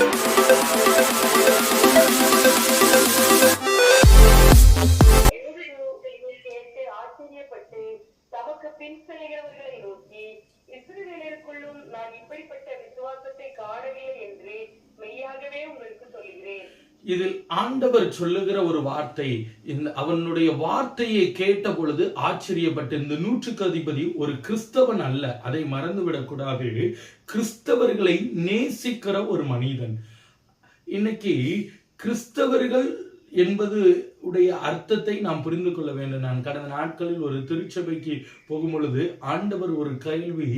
Thank you. ஆண்டவர் சொல்லுகிற ஒரு வார்த்தை இந்த அவனுடைய வார்த்தையை கேட்ட பொழுது ஆச்சரியப்பட்டு இந்த நூற்றுக்கு அதிபதி ஒரு கிறிஸ்தவன் அல்ல அதை மறந்துவிடக்கூடாது. கிறிஸ்தவர்களை நேசிக்கிற ஒரு மனிதன். இன்னைக்கு கிறிஸ்தவர்கள் என்பது உடைய அர்த்தத்தை நாம் புரிந்து கொள்ள வேண்டும். நான் கடந்த நாட்களில் ஒரு திருச்சபைக்கு போகும் பொழுது ஆண்டவர் ஒரு கேள்வி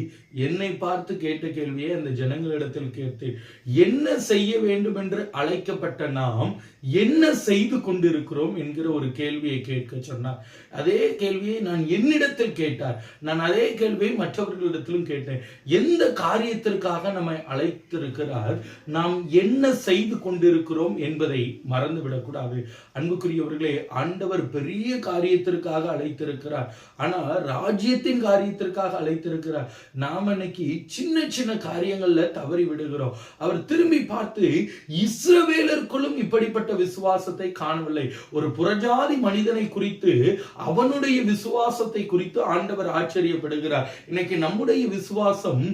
என்னை பார்த்து கேட்ட கேள்வியை அந்த ஜனங்களிடத்தில் கேட்டேன் என்ன செய்ய வேண்டும் என்று அழைக்கப்பட்ட நாம் என்ன செய்து கொண்டிருக்கிறோம்? என்கிற ஒரு கேள்வியை கேட்க சொன்னார். அதே கேள்வியை நான் என்னிடத்தில் கேட்டார். நான் அதே கேள்வியை மற்றவர்களிடத்திலும் கேட்டேன். எந்த காரியத்திற்காக நம்மை அழைத்திருக்கிறார்? நாம் என்ன செய்து கொண்டிருக்கிறோம் என்பதை மறந்துவிடக்கூடாது அன்புக்குரியவர்களே ஆண்டவர் பெரிய காரியத்திற்காக அழைத்திருக்கிறார். ஆனா ராஜ்யத்தின் காரியத்திற்காக அழைத்திருக்கிறார். நாம் இன்னைக்கு சின்ன சின்ன காரியங்கள்ல தவறி விடுகிறோம். அவர் திரும்பி பார்த்து இஸ்ரவேலருக்குள்ளும் இப்படிப்பட்ட விசுவாசத்தை காணவில்லை. ஒரு புறஜாதி மனிதனை குறித்து அவனுடைய விசுவாசத்தை குறித்து ஆண்டவர் ஆச்சரியப்படுகிறார். இன்னைக்கு நம்முடைய விசுவாசம்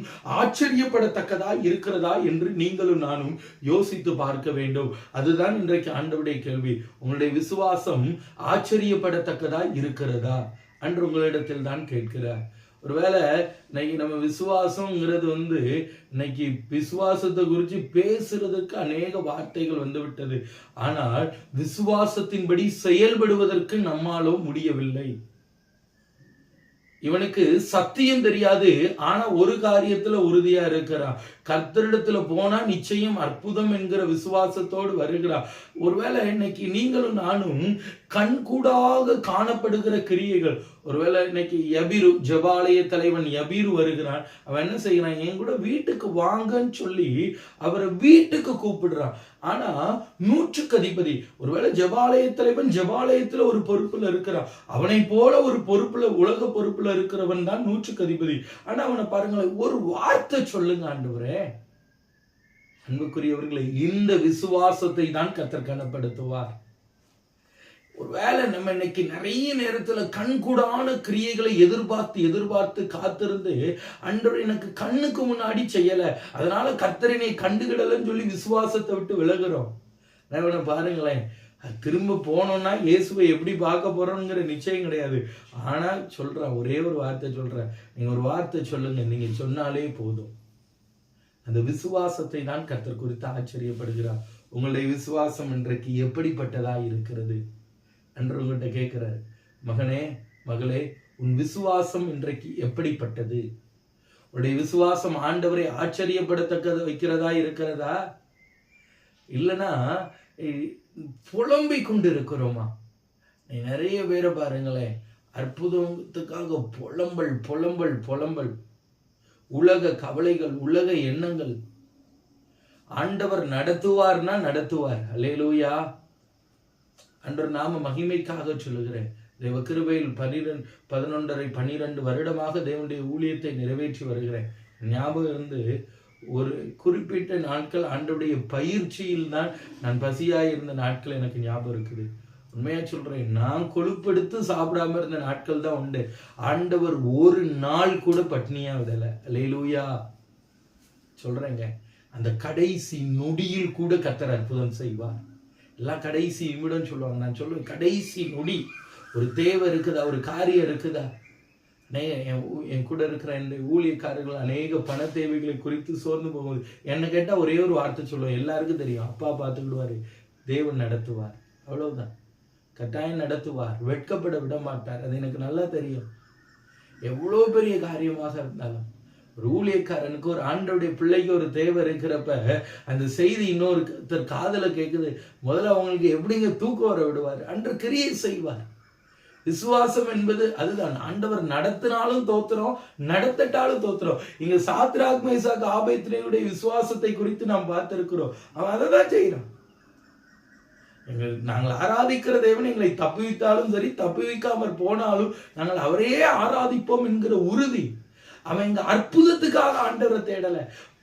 ஆச்சரியப்படத்தக்கதா இருக்கிறதா என்று நீங்களும் நானும் யோசித்து பார்க்க வேண்டும். அதுதான் இன்றைக்கு ஆண்டவுடைய கேள்வி. உங்களுடைய விசுவாசம் விசுவாசம் ஆச்சரியப்படத்தக்கதா இருக்கிறதா? அன்று உங்களிடத்தில் தான் கேட்கிறார். ஒருவேளை இன்னைக்கு நம்ம விசுவாசம்ங்கிறது வந்து இன்னைக்கு விசுவாசத்தை குறித்து பேசுறதுக்கு அநேக வார்த்தைகள் வந்து விட்டது ஆனால் விசுவாசத்தின்படி செயல்படுவதற்கு நம்மாலோ முடியவில்லை. இவனுக்கு சத்தியம் தெரியாது. ஆனா ஒரு காரியத்துல உறுதியா இருக்கிறான். கர்த்தரிடத்துல போனா நிச்சயம் அற்புதம் என்கிற விசுவாசத்தோடு வருகிறார். ஒருவேளை இன்னைக்கு நீங்களும் நானும் கண்கூடாக காணப்படுகிற கிரியைகள் ஒருவேளை இன்னைக்கு எபிரு ஜபாலய தலைவன் யபிரு வருகிறான். அவன் என்ன செய்யறான் என் கூட வீட்டுக்கு வாங்கன்னு சொல்லி அவரை வீட்டுக்கு கூப்பிடுறான். ஆனா நூற்றுக்கு அதிபதி ஒருவேளை ஜபாலய தலைவன் ஜபாலயத்துல ஒரு பொறுப்புல இருக்கிறான். அவனை போல ஒரு பொறுப்புல உலக பொறுப்புல இருக்கிறவன் தான் நூற்றுக்கு அதிபதி. ஆனா அவனை பாருங்களேன் ஒரு வார்த்தை சொல்லுங்க ஆண்டவரே. அன்புக்குரியவர்களை இந்த விசுவாசத்தை தான் கத்தர் கனப்படுத்துவார். ஒருவேளை நம்ம இன்னைக்கு நிறைய நேரத்துல கண்கூடான கிரியைகளை எதிர்பார்த்து எதிர்பார்த்து காத்திருந்து அன்று எனக்கு கண்ணுக்கு முன்னாடி செய்யல. அதனால கர்த்தரினை கண்டுகிடலன்னு சொல்லி விசுவாசத்தை விட்டு விலகுறோம். நான் பாருங்களேன். திரும்ப போனோம்னா இயேசுவை எப்படி பார்க்க போறோங்கிற நிச்சயம் கிடையாது. ஆனா சொல்றேன் ஒரே ஒரு வார்த்தை சொல்றேன். நீங்க ஒரு வார்த்தை சொல்லுங்க. நீங்க சொன்னாலே போதும். அந்த விசுவாசத்தை தான் கர்த்தர் குறித்து ஆச்சரியப்படுகிறார். உங்களுடைய விசுவாசம் இன்றைக்கு எப்படிப்பட்டதா இருக்கிறது? என்று உங்கள்கிட்ட கேட்கிறார் மகனே மகளே உன் விசுவாசம் இன்றைக்கு எப்படிப்பட்டது? உன்னுடைய விசுவாசம் ஆண்டவரை ஆச்சரியப்படத்தக்கது வைக்கிறதா இருக்கிறதா? இல்லைன்னா புலம்பிக் கொண்டு இருக்கிறோமா நீ நிறைய பேரை பாருங்களேன். அற்புதத்துக்காக புலம்பல் புலம்பல் புலம்பல். உலக கவலைகள் உலக எண்ணங்கள். ஆண்டவர் நடத்துவார்னா நடத்துவார். அலேலூயா அன்று நாம மகிமைக்காக சொல்லுகிறேன். தேவ கிருபையில் பனிரெண்டு பதினொன்றரை பனிரெண்டு வருடமாக தேவனுடைய ஊழியத்தை நிறைவேற்றி வருகிறேன். ஞாபகம் இருந்து ஒரு குறிப்பிட்ட நாட்கள் ஆண்டவுடைய பயிற்சியில் தான் நான் பசியாக இருந்த நாட்கள் எனக்கு ஞாபகம் இருக்குது. உண்மையா சொல்றேன் நான் கொழுப்பெடுத்து சாப்பிடாம இருந்த நாட்கள் தான் உண்டு. ஆண்டவர் ஒரு நாள் கூட பட்னியா விடல லேலூயா சொல்றேங்க அந்த கடைசி நொடியில் கூட கத்தர் அற்புதம் செய்வார். எல்லாம் கடைசி நிமிடம் சொல்லுவாங்க நான் சொல்லுவேன் கடைசி நொடி. ஒரு தேவை இருக்குதா ஒரு காரியம் இருக்குதா? என் கூட இருக்கிற இந்த ஊழியக்காரர்கள் அநேக பண தேவைகளை குறித்து சோர்ந்து போகும்போது என்னை கேட்டால் ஒரே ஒரு வார்த்தை சொல்லுவேன் எல்லாருக்கும் தெரியும் அப்பா பார்த்துக்கிடுவாரு தேவன் நடத்துவார். அவ்வளவுதான். கட்டாயம் நடத்துவார். வெட்கப்பட விட மாட்டார். அது எனக்கு நல்லா தெரியும். எவ்வளோ பெரிய காரியமாக இருந்தாலும். ஒரு ஊழியக்காரனுக்கு ஒரு ஆண்டோடைய பிள்ளைக்கு ஒரு தேவை இருக்கிறப்ப அந்த செய்தி இன்னொரு காதல கேட்குது முதல்ல அவங்களுக்கு எப்படிங்க தூக்கம் வர விடுவார்? அன்று கிரியை செய்வார். விசுவாசம் என்பது அதுதான். ஆண்டவர் நடத்தினாலும் தோத்துறோம் நடத்தட்டாலும் தோத்துறோம். இங்க சாத்ராக் மேசாக் விசுவாசத்தை குறித்து நாம் பார்த்திருக்கிறோம். அவன் அதை தான் செய்யறான் எங்கள் நாங்கள் ஆராதிக்கிற தேவன் எங்களை தப்புவித்தாலும் சரி தப்புவிக்காமல் போனாலும் நாங்கள் அவரையே ஆராதிப்போம் என்கிற உறுதி. அவன் இந்த அற்புதத்துக்காக ஆண்டவரை தேடலை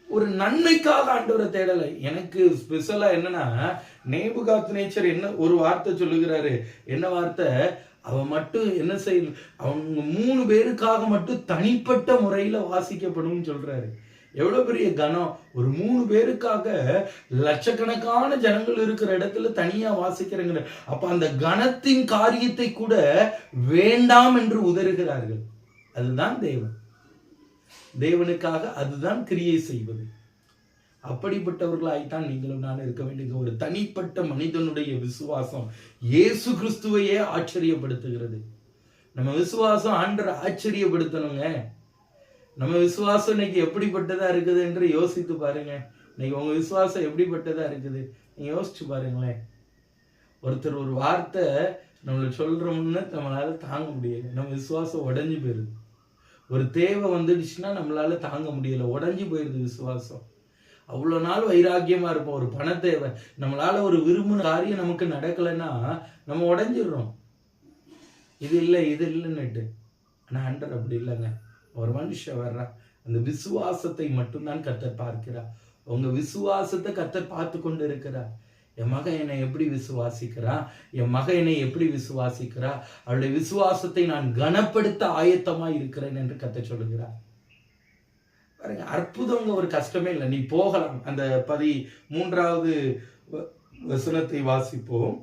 ஒரு நன்மைக்காக ஆண்டவரை தேடலை. எனக்கு ஸ்பெஷலா என்னன்னா நேபுகாத் நேச்சர் என்ன ஒரு வார்த்தை சொல்லுகிறாரு. என்ன வார்த்தை? அவன் மட்டும் என்ன செய்ய அவங்க மூணு பேருக்காக மட்டும் தனிப்பட்ட முறையில வாசிக்கப்படும் சொல்றாரு. எவ்வளவு பெரிய கனம்? ஒரு மூணு பேருக்காக லட்சக்கணக்கான ஜனங்கள் இருக்கிற இடத்துல தனியா வாசிக்கிறேங்கிற. அப்ப அந்த கனத்தின் காரியத்தை கூட வேண்டாம் என்று உதறுகிறார்கள். அதுதான் தேவன். தேவனுக்காக அதுதான் கிரியை செய்வது. அப்படிப்பட்டவர்களாய்த்தான் நீங்களும் நான் இருக்க வேண்டிய ஒரு தனிப்பட்ட மனிதனுடைய விசுவாசம் இயேசு கிறிஸ்துவையே ஆச்சரியப்படுத்துகிறது. நம்ம விசுவாசம் ஆண்டரை ஆச்சரியப்படுத்தணுங்க. நம்ம விசுவாசம் இன்னைக்கு எப்படிப்பட்டதா இருக்குது என்று யோசித்து பாருங்க. இன்னைக்கு உங்க விசுவாசம் எப்படிப்பட்டதா இருக்குது? நீங்க யோசிச்சு பாருங்களேன். ஒருத்தர் ஒரு வார்த்தை நம்மள சொல்றோம்னு நம்மளால தாங்க முடியல. நம்ம விசுவாசம் உடஞ்சு போயிருது. ஒரு தேவை வந்துடுச்சுன்னா நம்மளால தாங்க முடியல. உடஞ்சி போயிருது விசுவாசம். அவ்வளோ நாள் வைராக்கியமா இருப்போம். ஒரு பண தேவை. நம்மளால ஒரு விரும்பின காரியம் நமக்கு நடக்கலைன்னா நம்ம உடஞ்சிடுறோம். இது இல்லை இது இல்லைன்னுட்டு. ஆனால் ஆண்டர் அப்படி இல்லைங்க. ஒரு மனுஷன் வர்றா அந்த விசுவாசத்தை மட்டும்தான் கத்தர் பார்க்கிறார் உங்க விசுவாசத்தை கத்தர் பார்த்து கொண்டு இருக்கிறார் என் மகன் என்னை எப்படி விசுவாசிக்கிறா? என் மகன் என்னை எப்படி விசுவாசிக்கிறா? அவளுடைய விசுவாசத்தை நான் கனப்படுத்த ஆயத்தமா இருக்கிறேன் என்று கத்த சொல்லுகிறார். பாருங்க அற்புதங்க ஒரு கஷ்டமே இல்லை. நீ போகலாம். அந்த பதி மூன்றாவது வ- வசனத்தை வாசிப்போம்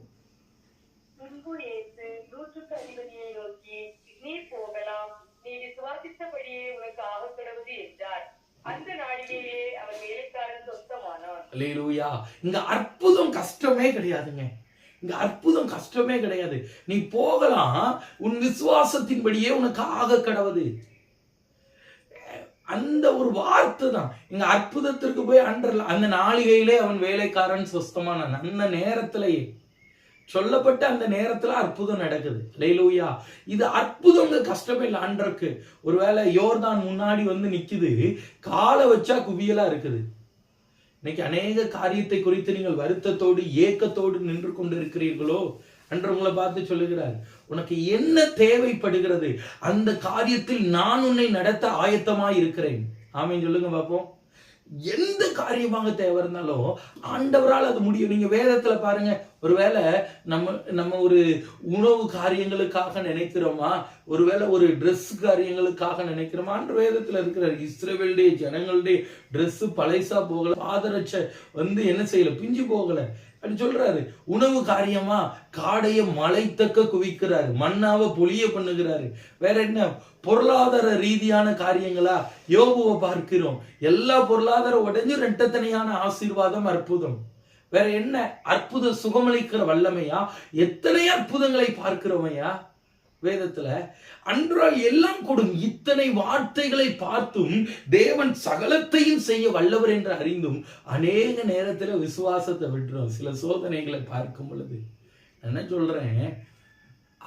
முன்பு இயேசு நூற்றுக்கு அதிபதியை நோக்கி நீ போகலாம் நீ விசுவாசித்தபடியே உனக்கு ஆகக் கடவுது என்றார் அந்த நாளிலேயே அவன் வேலைக்காரன் சொந்தமானான் இங்க அற்புதம் கஷ்டமே கிடையாதுங்க. இங்க அற்புதம் கஷ்டமே கிடையாது. நீ போகலாம் உன் விசுவாசத்தின்படியே உனக்கு ஆக கடவுது. அந்த ஒரு வார்த்தை தான். இங்க அற்புதத்திற்கு போய் அன்றல அந்த நாளிகையிலே அவன் வேலைக்காரன் சுஸ்தமான அந்த நேரத்திலேயே. சொல்லப்பட்ட அந்த நேரத்துல அற்புதம் நடக்குது. லேலூயா இது அற்புதங்க கஷ்டமே இல்லை அன்றருக்கு ஒருவேளை யோர்தான் முன்னாடி வந்து நிக்குது காலை வச்சா குவியலா இருக்குது. இன்னைக்கு அநேக காரியத்தை குறித்து நீங்கள் வருத்தத்தோடு ஏக்கத்தோடு நின்று கொண்டு இருக்கிறீர்களோ அன்று உங்களை பார்த்து சொல்லுகிறார் உனக்கு என்ன தேவைப்படுகிறது? அந்த காரியத்தில் நான் உன்னை நடத்த ஆயத்தமாய் இருக்கிறேன். ஆமென் சொல்லுங்க பார்ப்போம். எந்த காரியமாக தேவை இருந்தாலும் ஆண்டவரால் அது முடியும். நீங்க வேதத்துல பாருங்க ஒருவேளை நம்ம நம்ம ஒரு உணவு காரியங்களுக்காக நினைக்கிறோமா? ஒருவேளை ஒரு ட்ரெஸ் காரியங்களுக்காக நினைக்கிறோமா? அன்று வேதத்துல இருக்கிற இஸ்ரேவேலுடைய ஜனங்களுடைய ட்ரெஸ் பழைசா போகல பாதரட்ச வந்து என்ன செய்யல? பிஞ்சு போகல. அப்படி சொல்றாரு. உணவு காரியமா? காடைய மலைத்தக்க குவிக்கிறாரு. மண்ணாவை பொழிய பண்ணுகிறாரு. வேற என்ன? பொருளாதார ரீதியான காரியங்களா? யோபுவை பார்க்கிறோம். எல்லா பொருளாதார உடைஞ்சு ரெட்டத்தனையான ஆசீர்வாதம் அற்புதம். வேற என்ன அற்புத சுகமளிக்கிற வல்லமையா? எத்தனை அற்புதங்களை பார்க்கிறோமையா? வேதத்துல அன்றால் எல்லாம் கொடும் இத்தனை வார்த்தைகளை பார்த்தும் தேவன் சகலத்தையும் செய்ய வல்லவர் என்று அறிந்தும் அநேக நேரத்துல விசுவாசத்தை விட்டுரும். சில சோதனைகளை பார்க்கும் பொழுது. நான் என்ன சொல்றேன்?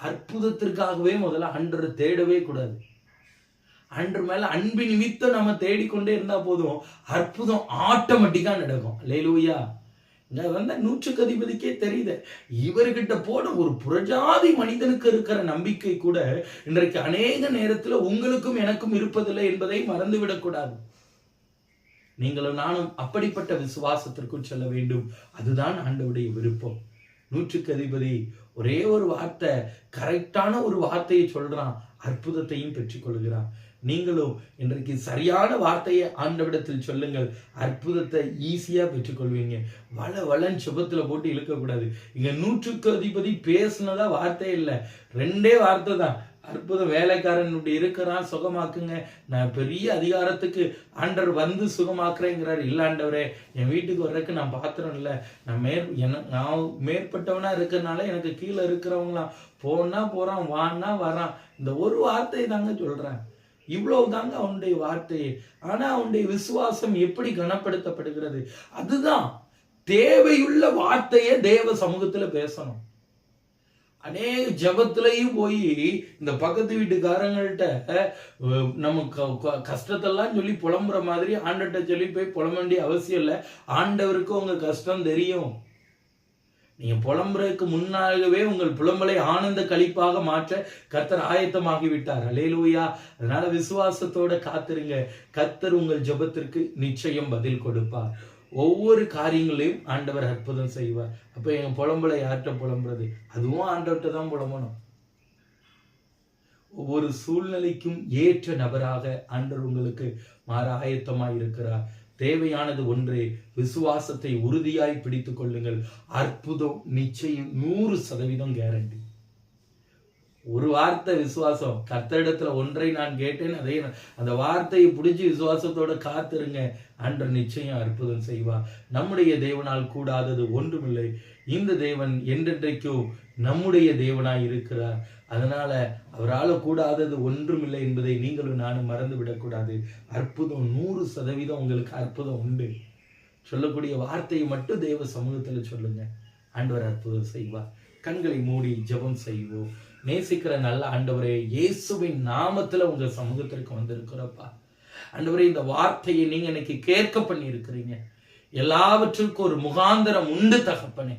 அற்புதத்திற்காகவே முதல்ல அன்று தேடவே கூடாது. அன்று மேல அன்பு நிமித்தம் நம்ம தேடிக்கொண்டே இருந்தா போதும். அற்புதம் ஆட்டோமேட்டிக்கா நடக்கும். லேலூயா வந்த நூற்றுக்கு அதிபதிக்கே தெரியுது. இவர்கிட்ட போன ஒரு புரஜாதி மனிதனுக்கு இருக்கிற நம்பிக்கை கூட இன்றைக்கு அநேக நேரத்துல உங்களுக்கும் எனக்கும் இருப்பதில்லை என்பதை மறந்துவிடக்கூடாது நீங்களும் நானும் அப்படிப்பட்ட விசுவாசத்திற்குள் செல்ல வேண்டும். அதுதான் ஆண்டவுடைய விருப்பம். நூற்றுக்கு அதிபதி ஒரே ஒரு வார்த்தை கரெக்டான ஒரு வார்த்தையை சொல்றான் அற்புதத்தையும் பெற்றுக்கொள்கிறான் நீங்களும் இன்றைக்கு சரியான வார்த்தையை ஆண்டவிடத்தில் சொல்லுங்கள். அற்புதத்தை ஈஸியாக பெற்றுக்கொள்வீங்க. வள வளன் சுபத்தில் போட்டு இழுக்கக்கூடாது. இங்கே நூற்றுக்கு அதிபதி பேசுனதா வார்த்தை இல்லை. ரெண்டே வார்த்தை தான். அற்புதம் வேலைக்காரன் இப்படி இருக்கிறான் சுகமாக்குங்க. நான் பெரிய அதிகாரத்துக்கு ஆண்டவர் வந்து சுகமாக்குறேங்கிறார். இல்லாண்டவரே என் வீட்டுக்கு வர்றதுக்கு நான் பாத்திரம் இல்லை. நான் மேற் என நான் மேற்பட்டவனா இருக்கிறனால எனக்கு கீழே இருக்கிறவங்களாம் போனா போறான் வான்னா வரான். இந்த ஒரு வார்த்தையை தாங்க சொல்றேன். இவ்வளவு தாங்க அவனுடைய வார்த்தை. ஆனா அவனுடைய விசுவாசம் எப்படி கனப்படுத்தப்படுகிறது? அதுதான் தேவையுள்ள வார்த்தையை தேவ சமூகத்துல பேசணும். அநேக ஜபத்திலையும் போய் இந்த பக்கத்து வீட்டுக்காரங்கள்ட்ட நம்ம க- க- கஷ்டத்தெல்லாம் சொல்லி புலம்புற மாதிரி ஆண்டர்கிட்ட சொல்லி போய் புலம்ப வேண்டிய அவசியம் இல்லை. ஆண்டவருக்கு உங்க கஷ்டம் தெரியும். நீங்க புலம்புறதுக்கு முன்னாகவே உங்கள் புலம்பலை ஆனந்த கழிப்பாக மாற்ற கர்த்தர் ஆயத்தமாகிவிட்டார் அலேலூயா அதனால விசுவாசத்தோட காத்திருங்க. கர்த்தர் உங்கள் ஜெபத்திற்கு நிச்சயம் பதில் கொடுப்பார். ஒவ்வொரு காரியங்களையும் ஆண்டவர் அற்புதம் செய்வார். அப்ப எங்க புலம்பலை யார்கிட்ட புலம்புறது? அதுவும் ஆண்டவர்கிட்ட தான் புலம்பணும். ஒவ்வொரு சூழ்நிலைக்கும் ஏற்ற நபராக ஆண்டவர் உங்களுக்கு மாற ஆயத்தமாக இருக்கிறார் தேவையானது ஒன்றே விசுவாசத்தை உறுதியாய் பிடித்துக் கொள்ளுங்கள். அற்புதம் நிச்சயம் நூறு சதவீதம் கேரண்டி ஒரு வார்த்தை விசுவாசம். கர்த்தரிடத்துல ஒன்றை நான் கேட்டேன் அதே அந்த வார்த்தையை பிடிச்சி விசுவாசத்தோட காத்திருங்க. அன்று நிச்சயம் அற்புதம் செய்வார். நம்முடைய தேவனால் கூடாதது ஒன்றுமில்லை. இந்த தேவன் என்றென்றைக்கும் நம்முடைய தேவனாய் இருக்கிறார். அதனால அவரால் கூடாதது ஒன்றுமில்லை என்பதை நீங்களும் நானும் மறந்து விடக்கூடாது. அற்புதம் நூறு சதவீதம் உங்களுக்கு அற்புதம் உண்டு. சொல்லக்கூடிய வார்த்தையை மட்டும் தேவ சமூகத்தில் சொல்லுங்க. ஆண்டவர் அற்புதம் செய்வார். கண்களை மூடி ஜெபம் செய்வோம். நேசிக்கிற நல்ல ஆண்டவரே இயேசுவின் நாமத்துல உங்க சமூகத்திற்கு வந்திருக்கிறப்பா. ஆண்டவரே இந்த வார்த்தையை நீங்க இன்னைக்கு கேட்க பண்ணி இருக்கிறீங்க எல்லாவற்றுக்கும் ஒரு முகாந்தரம் உண்டு தகப்பனே.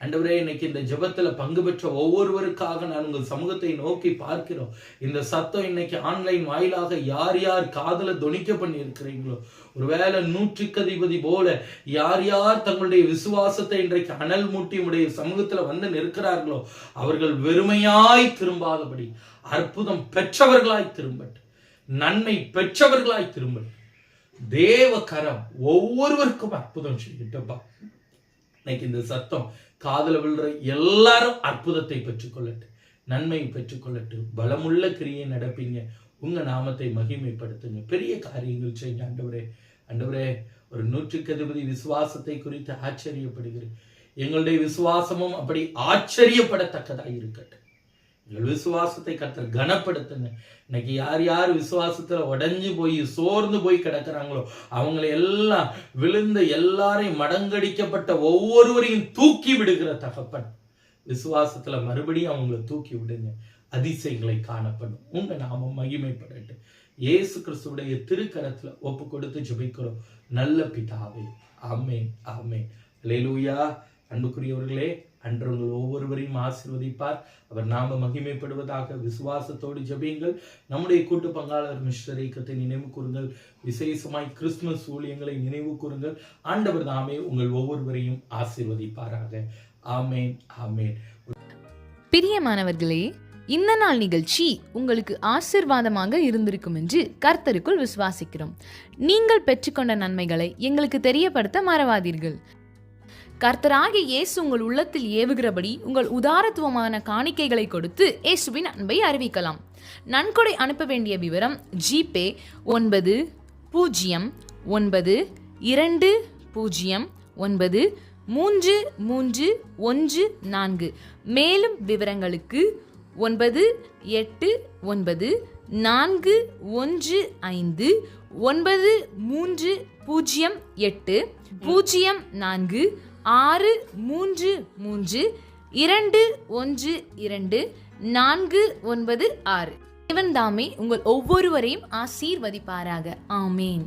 அண்டவரே இன்னைக்கு இந்த ஜெபத்துல பங்கு பெற்ற ஒவ்வொருவருக்காக நான் உங்கள் சமூகத்தை நோக்கி பார்க்கிறோம். இந்த சத்தம் இன்னைக்கு ஆன்லைன் வாயிலாக யார் யார் காதுல துணிக்க பண்ணி இருக்கிறீங்களோ ஒருவேளை நூற்றுக்கு அதிபதி போல யார் யார் தங்களுடைய விசுவாசத்தை இன்றைக்கு அனல் மூட்டி உடைய சமூகத்துல வந்து நிற்கிறார்களோ அவர்கள் வெறுமையாய் திரும்பாதபடி அற்புதம் பெற்றவர்களாய் திரும்பட்டு நன்மை பெற்றவர்களாய் திரும்பட்டு தேவ கரம் ஒவ்வொருவருக்கும் அற்புதம் செய்யட்டப்பா இன்னைக்கு இந்த சத்தம் காதல விழுற எல்லாரும் அற்புதத்தை பெற்றுக்கொள்ளட்டும். நன்மையை பெற்றுக்கொள்ளட்டும். பலமுள்ள கிரியை நடப்பீங்க. உங்க நாமத்தை மகிமைப்படுத்துங்க. பெரிய காரியங்கள் செய்யுங்க ஆண்டவரே. ஆண்டவரே ஒரு நூற்றுக்கு அதிபதி விசுவாசத்தை குறித்து ஆச்சரியப்படுகிறேன். எங்களுடைய விசுவாசமும் அப்படி ஆச்சரியப்படத்தக்கதாக இருக்கட்டும். உங்கள் விசுவாசத்தை கத்தர் கனப்படுத்துங்க. இன்னைக்கு யார் யார் விசுவாசத்துல உடஞ்சி போய் சோர்ந்து போய் கிடக்குறாங்களோ அவங்களை எல்லாம் விழுந்த எல்லாரையும் மடங்கடிக்கப்பட்ட ஒவ்வொருவரையும் தூக்கி விடுகிற தகப்பன். விசுவாசத்துல மறுபடியும் அவங்கள தூக்கி விடுங்க. அதிசயங்களை காணப்படும். உங்க நாமம் மகிமைப்படட்டு. இயேசு கிறிஸ்துடைய திருக்கரத்துல ஒப்பு கொடுத்து ஜெபிக்கிறோம். நல்ல பிதாவே. ஆமேன் ஆமேன். லேலூயா அன்புக்குரியவர்களே அன்று உங்கள் ஒவ்வொருவரையும் ஆசிர்வதிப்பார். அவர் நாம மகிமைப்படுவதாக விசுவாசத்தோடு ஜெபியுங்கள். நம்முடைய கூட்டு பங்காளர் மிஸ்டர் இயக்கத்தை நினைவு கூறுங்கள். விசேஷமாய் கிறிஸ்துமஸ் ஊழியங்களை நினைவு கூறுங்கள். ஆண்டவர் தாமே உங்கள் ஒவ்வொருவரையும் ஆசிர்வதிப்பாராக. ஆமேன் ஆமேன். பிரியமானவர்களே இந்த நாள் நிகழ்ச்சி உங்களுக்கு ஆசிர்வாதமாக இருந்திருக்கும் என்று கர்த்தருக்குள் விசுவாசிக்கிறோம். நீங்கள் பெற்றுக்கொண்ட நன்மைகளை எங்களுக்கு தெரியப்படுத்த மறவாதீர்கள். கர்த்தராகிய இயேசு உங்கள் உள்ளத்தில் ஏவுகிறபடி உங்கள் உதாரத்துவமான காணிக்கைகளை கொடுத்து இயேசுவின் அன்பை அறிவிக்கலாம். நன்கொடை அனுப்ப வேண்டிய விவரம் ஜிபே ஒன்பது பூஜ்ஜியம் ஒன்பது இரண்டு பூஜ்ஜியம் ஒன்பது மூன்று மூன்று ஒன்று நான்கு. மேலும் விவரங்களுக்கு ஒன்பது எட்டு ஒன்பது நான்கு ஒன்று ஐந்து ஒன்பது மூன்று பூஜ்ஜியம் எட்டு பூஜ்ஜியம் நான்கு ஆறு மூன்று மூன்று இரண்டு ஒன்று இரண்டு நான்கு ஒன்பது ஆறு. இவன் தாமே உங்கள் ஒவ்வொருவரையும் ஆசீர்வதிப்பாராக. ஆமேன்.